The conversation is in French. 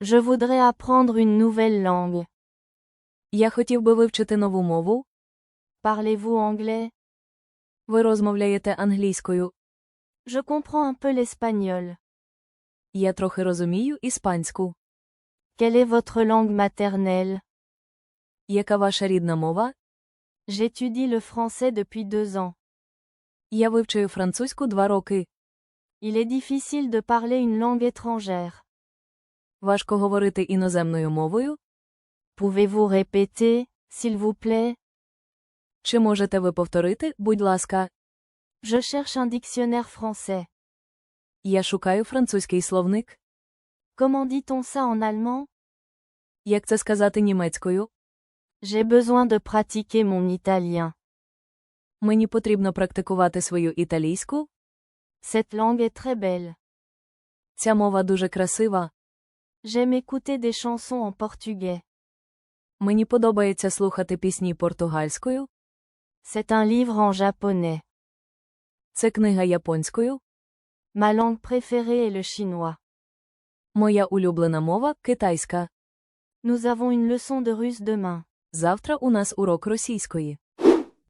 Je voudrais apprendre une nouvelle langue. Я хотів би вивчити нову мову. Parlez-vous anglais Ви розмовляєте англійською. Je comprends un peu l'espagnol. Я трохи розумію іспанську. Quelle est votre langue maternelle Яка ваша рідна мова? J'étudie le français depuis deux ans. Я вивчую французьку два роки. Il est difficile de parler une langue étrangère. Важко говорити іноземною мовою. Pouvez-vous répéter, s'il vous plaît Чи можете ви повторити, будь ласка? Je cherche un dictionnaire français. Я шукаю французький словник. Comment dit-on ça en allemand Як це сказати німецькою? J'ai besoin de pratiquer mon italien. Мені потрібно практикувати свою італійську. Cette langue est très belle. Ця мова дуже красива. J'aime écouter des chansons en portugais. Мені подобається слухати пісні португальською. C'est un livre en japonais. Це книга японською. Ma langue préférée est le chinois. Моя улюблена мова китайська. Nous avons une leçon de russe demain. Завтра у нас урок російської.